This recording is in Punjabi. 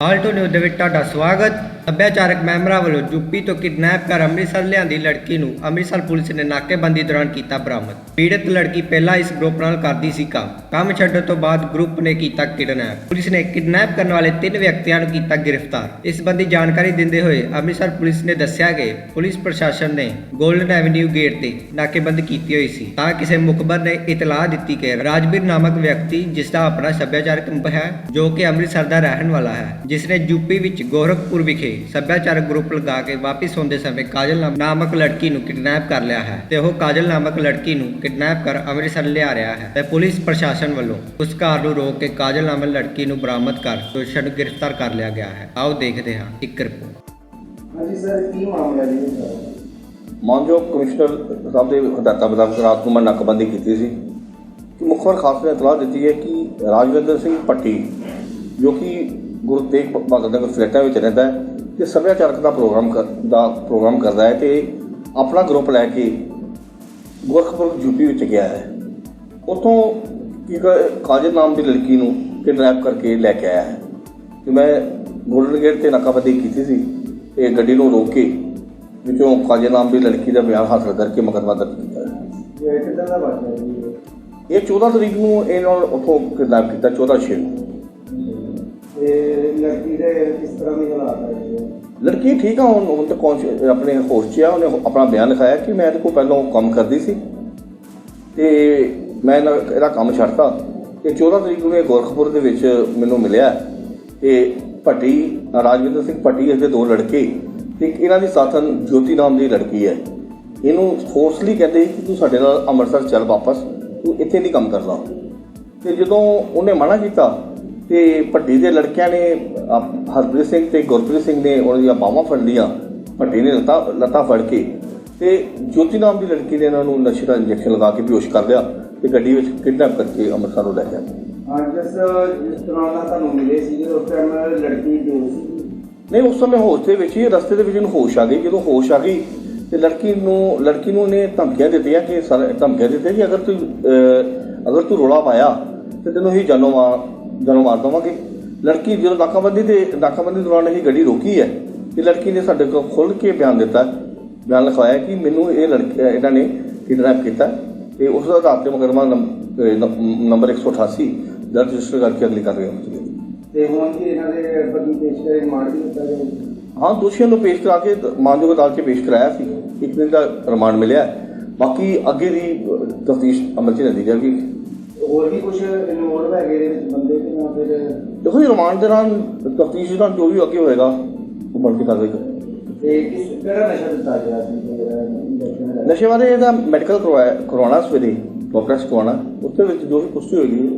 હાલ તો ન્યૂ દવિટ ટાટા સ્વાગત. ਸੱਭਿਆਚਾਰਕ ਮੈਂਬਰਾਂ ਵੱਲੋਂ ਯੂਪੀ ਤੋਂ ਕਿਡਨੈਪ ਕਰ ਅੰਮ੍ਰਿਤਸਰ ਲਿਆਂਦੀ ਲੜਕੀ ਨੂੰ ਅੰਮ੍ਰਿਤਸਰ ਪੁਲਿਸ ਨੇ ਨਾਕੇਬੰਦੀ ਦੌਰਾਨ ਕੀਤਾ ਬਰਾਮਦ। ਪੀੜਤ ਲੜਕੀ ਪਹਿਲਾਂ ਇਸ ਗਰੁੱਪ ਨਾਲ ਕਰਦੀ ਸੀ ਕੰਮ। ਕੰਮ ਛੱਡਣ ਤੋਂ ਬਾਅਦ ਗਰੁੱਪ ਨੇ ਕੀਤਾ ਕਿਡਨੈਪ। ਪੁਲਿਸ ਨੇ ਕਿਡਨੈਪ ਕਰਨ ਵਾਲੇ ਤਿੰਨ ਵਿਅਕਤੀਆਂ ਨੂੰ ਕੀਤਾ ਗ੍ਰਿਫਤਾਰ। ਇਸ ਸੰਬੰਧੀ ਜਾਣਕਾਰੀ ਦਿੰਦੇ ਹੋਏ ਅੰਮ੍ਰਿਤਸਰ ਪੁਲਿਸ ਨੇ ਦੱਸਿਆ ਕਿ ਪੁਲਿਸ ਪ੍ਰਸ਼ਾਸਨ ਨੇ ਗੋਲਡਨ ਐਵਨਿਊ ਗੇਟ ਤੇ ਨਾਕੇਬੰਦੀ ਕੀਤੀ ਹੋਈ ਸੀ। ਤਾਂ ਕਿਸੇ ਮੁਖਬਰ ਨੇ ਇਤਲਾਹ ਦਿੱਤੀ ਕਿ ਰਾਜਵੀਰ ਨਾਮਕ ਵਿਅਕਤੀ ਜਿਸ ਦਾ ਆਪਣਾ ਸੱਭਿਆਚਾਰਕ ਕੰਪ ਹੈ, ਜੋ ਕਿ ਅੰਮ੍ਰਿਤਸਰ ਦਾ ਰਹਿਣ ਵਾਲਾ ਹੈ, ਜਿਸ ਨੇ ਯੂਪੀ ਵਿੱਚ ਗੋਰਖਪੁਰ ਵਿਖੇ ਸੱਭਿਆਚਾਰਕ ਗਰੁੱਪ ਲਗਾ ਕੇ ਵਾਪਸ ਹੁੰਦੇ ਸਮੇਂ ਕਾਜਲ ਨਾਮ- ਨਾਮਕ ਲੜਕੀ ਨੂੰ ਕਿਡਨੈਪ ਕਰ ਲਿਆ ਹੈ ਤੇ ਉਹ ਕਾਜਲ ਨਾਮਕ ਲੜਕੀ ਨੂੰ ਕਿਡਨੈਪ ਕਰ ਅੰਮ੍ਰਿਤਸਰ ਲਿਆ ਰਿਹਾ ਹੈ ਤੇ ਪੁਲਿਸ ਪ੍ਰਸ਼ਾਸਨ ਵੱਲੋਂ ਉਸ ਕਾਰ ਨੂੰ ਰੋਕ ਕੇ ਕਾਜਲ ਨਾਮਕ ਲੜਕੀ ਨੂੰ ਬਰਾਮਦ ਕਰ ਦੋਸ਼ੀਆਂ ਨੂੰ ਗ੍ਰਿਫਤਾਰ ਕਰ ਲਿਆ ਗਿਆ ਹੈ। ਆਓ ਦੇਖਦੇ ਹਾਂ ਇੱਕ ਰਿਪੋਰਟ। ਹਾਂਜੀ ਸਰ ਕੀ ਮਾਮਲਾ ਜੀ? ਮਾਨਯੋਗ ਕਮਿਸ਼ਨਰ ਸਾਹਿਬ ਦੇ ਹਦਾਇਤਾਂ ਮੁਤਾਬਕ ਰਾਤ ਨੂੰ ਮੈਂ ਨਾਕਾਬੰਦੀ ਕੀਤੀ ਸੀ। ਕਿ ਮੁਖਬਰ ਖਾਸ ਨੇ ਇਤਲਾਹ ਦਿੱਤੀ ਹੈ ਕਿ ਰਾਜਵਿੰਦਰ ਸਿੰਘ ਪੱਟੀ ਜੋ ਕਿ ਗੁਰੂ ਤੇਗ ਬਹਾਦਰ ਨਗਰ ਫਲੈਟਾਂ ਵਿੱਚ ਰਹਿੰਦਾ ਹੈ ਤੇ ਸੱਭਿਆਚਾਰਕ ਦਾ ਪ੍ਰੋਗਰਾਮ ਦਾ ਪ੍ਰੋਗਰਾਮ ਕਰਦਾ ਹੈ ਤੇ ਆਪਣਾ ਗਰੁੱਪ ਲੈ ਕੇ ਗੋਰਖਪੁਰ ਯੂਪੀ ਵਿੱਚ ਗਿਆ ਹੈ। ਉਤੋਂ ਕੀ ਕ- ਕਾਜਲ ਨਾਮ ਦੀ ਲੜਕੀ ਨੂੰ ਕਿਡਨੈਪ ਕਰਕੇ ਲੈ ਕੇ ਆਇਆ ਹੈ। ਤੇ ਮੈਂ ਗੋਲਡਨ ਗੇਟ ਤੇ ਨਾਕਾਬੰਦੀ ਕੀਤੀ ਸੀ। ਤੇ ਗੱਡੀ ਨੂੰ ਰੋਕ ਕੇ ਵਿੱਚੋਂ ਕਾਜਲ ਨਾਮ ਦੀ ਲੜਕੀ ਦਾ ਬਿਆਨ ਹਾਸਲ ਕਰਕੇ ਮੁਕੱਦਮਾ ਦਰਜ ਕੀਤਾ ਹੈ। ਇਹ ਕਿੱਦਾਂ ਦਾ ਵਾਕਿਆ ਜੀ ਇਹ? ਇਹ 14 ਤਰੀਕ ਨੂੰ ਇਹਨਾਂ ਨਾਲ ਉੱਥੋਂ ਕਿਡਨੈਪ ਕੀਤਾ 14 ਛੇ ਨੂੰ। ਤੇ ਲੜਕੀ ਦੇ ਕਿਸ ਤਰ੍ਹਾਂ ਦੀ ਹਾਲਾਤ ਹੈ? ਲੜਕੀ ਠੀਕ ਆ, ਹੁਣ ਹੁਣ ਤਾਂ ਕੌਂਸ ਆਪਣੇ ਹੋਸ਼ 'ਚ ਆ, ਉਹਨੇ ਆਪਣਾ ਬਿਆਨ ਲਿਖਾਇਆ ਕਿ ਮੈਂ ਇਹਦੇ ਕੋਲ ਪਹਿਲਾਂ ਕੰਮ ਕਰਦੀ ਸੀ। ਤੇ ਮੈਂ ਇਹਦਾ ਇਹਦਾ ਕੰਮ ਛੱਡਤਾ। ਤੇ 14 ਤਰੀਕ ਨੂੰ ਇਹ ਗੋਰਖਪੁਰ ਦੇ ਵਿੱਚ ਮੈਨੂੰ ਮਿਲਿਆ। ਤੇ ਭੱਟੀ, ਰਾਜਵਿੰਦਰ ਸਿੰਘ ਭੱਟੀ ਇਸ ਦੇ ਦੋ ਲੜਕੇ। ਤੇ ਇੱਕ ਇਹਨਾਂ ਦੀ ਸਾਥਨ ਜੋਤੀ ਨਾਮ ਦੀ ਲੜਕੀ ਹੈ। ਇਹਨੂੰ ਫੋਰਸਲੀ ਕਹਿੰਦੇ ਕਿ ਤੂੰ ਸਾਡੇ ਨਾਲ ਅੰਮ੍ਰਿਤਸਰ ਚੱਲ ਵਾਪਸ। ਤੂੰ ਇੱਥੇ ਨਹੀਂ ਕੰਮ ਕਰਨਾ ਤੇ ਜਦੋਂ ਉਹਨੇ ਮਨਾ ਕੀਤਾ ਤੇ ਭੱਟੀ ਦੇ ਲੜਕਿਆਂ ਨੇ ਹਰਪ੍ਰੀਤ ਸਿੰਘ ਤੇ ਗੁਰਪ੍ਰੀਤ ਸਿੰਘ ਨੇ ਉਹਨਾਂ ਦੀਆਂ ਬਾਹਾਂ ਫੜ ਲਈਆਂ। ਭੱਟੀ ਨੇ ਲੱਤਾਂ ਲੱਤਾਂ ਫੜ ਕੇ ਤੇ ਜੋਤੀ ਨਾਮ ਦੀ ਲੜਕੀ ਨੇ ਇਹਨਾਂ ਨੂੰ ਨਸ਼ੇ ਦਾ ਇੰਜੈਕਸ਼ਨ ਲਗਾ ਕੇ ਬੇਹੋਸ਼ ਕਰ ਦਿਆ ਤੇ ਗੱਡੀ ਵਿੱਚ ਕਿਡਨੈਪ ਕਰਕੇ ਅੰਮ੍ਰਿਤਸਰ ਨੂੰ ਲੈ ਗਿਆ। ਅੱਜ ਜਿਸ ਜਿਸ ਤਰ੍ਹਾਂ ਦਾ ਤੁਹਾਨੂੰ ਮਿਲੇ ਸੀ ਉਸ ਟਾਈਮ ਲੜਕੀ ਜੋ ਸੀ? ਨਹੀਂ ਉਸ ਸਮੇਂ ਹੋਸ਼ ਦੇ ਵਿੱਚ ਹੀ ਰਸਤੇ ਦੇ ਵਿੱਚ ਇਹਨੂੰ ਹੋਸ਼ ਆ ਗਈ। ਜਦੋਂ ਹੋਸ਼ ਆ ਗਈ ਤੇ ਲੜਕੀ ਨੂੰ ਲੜਕੀ ਨੂੰ ਨੇ ਧਮਕੀਆਂ ਦਿੱਤੀਆਂ ਕਿ ਧਮਕੀਆਂ ਦਿੱਤੀਆਂ ਕਿ ਅਗਰ ਤੂੰ ਅਗਰ ਤੂੰ ਰੋਲਾ ਪਾਇਆ ਤੇ ਤੈਨੂੰ ਹੀ ਜਾਨੋਂ ਮਾਰ ਜਾਨੋਂ ਮਾਰ ਦਵਾਂਗੇ। ਲੜਕੀ ਜਦੋਂ ਨਾਕਾਬੰਦੀ ਤੇ ਨਾਕਾਬੰਦੀ ਦੌਰਾਨ ਇਹ ਗੱਡੀ ਰੋਕੀ ਹੈ ਤੇ ਲੜਕੀ ਨੇ ਸਾਡੇ ਕੋਲ ਖੁੱਲ੍ਹ ਕੇ ਬਿਆਨ ਦਿੱਤਾ ਬਿਆਨ ਲਿਖਵਾਇਆ ਕਿ ਮੈਨੂੰ ਇਹ ਲੜਕੀ ਇਹਨਾਂ ਨੇ ਕਿਡਨੈਪ ਕੀਤਾ ਤੇ ਉਸ ਦਾ ਆਧਾਰ ਤੇ ਮੁਕੱਦਮਾ ਨੰਬਰ 188 ਦਰਜ ਰਜਿਸਟਰ ਕਰਕੇ ਅਗਲੀ ਕਾਰਵਾਈ। ਤੇ ਹੁਣ ਕੀ ਇਹਨਾਂ ਦੇ ਬਦੀ ਪੇਸ਼ ਕਰੇ ਮਾਰ ਵੀ ਦਿੱਤਾ ਜਾਵੇ ਹਾਂ ਦੋਸ਼ੀਆਂ ਨੂੰ ਪੇਸ਼ ਕਰਾ ਕੇ ਮਾਨਯੋਗ ਅਦਾਲਤ 'ਚ ਪੇਸ਼ ਕਰਾਇਆ ਸੀ। ਇੱਕ ਦਿਨ ਦਾ ਰਿਮਾਂਡ ਮਿਲਿਆ ਬਾਕੀ ਅੱਗੇ ਦੀ ਤਫਤੀਸ਼ ਅਮਲ 'ਚ ਲੈਂਦੀ ਜਾਵੇਗੀ। ਹੋਰ ਵੀ ਕੁਝ ਇਨਵੋਲਵ ਹੈਗੇ ਇਹਦੇ ਵਿੱਚ ਬੰਦੇ ਕਿ ਨਾ ਫਿਰ? ਦੇਖੋ ਜੀ ਰਿਮਾਂਡ ਦੇ ਦੌਰਾਨ ਤਫਤੀਸ਼ ਦੌਰਾਨ ਜੋ ਵੀ ਅੱਗੇ ਹੋਏਗਾ ਉਹ ਬਣਦੀ ਕਾਰਵਾਈ ਕਰਾਂਗੇ ਤੇ ਕਿਸ ਕਿਹੜਾ ਨਸ਼ਾ ਦਿੱਤਾ ਗਿਆ ਸੀ? ਨਸ਼ੇ ਬਾਰੇ ਇਹਦਾ ਮੈਡੀਕਲ ਕਰਵਾਇਆ ਕਰਵਾਉਣਾ ਸਵੇਰੇ ਡਾਕਟਰਸ ਉਸ ਦੇ ਵਿੱਚ ਜੋ ਵੀ ਪੁਸ਼ਟੀ ਹੋਏਗੀ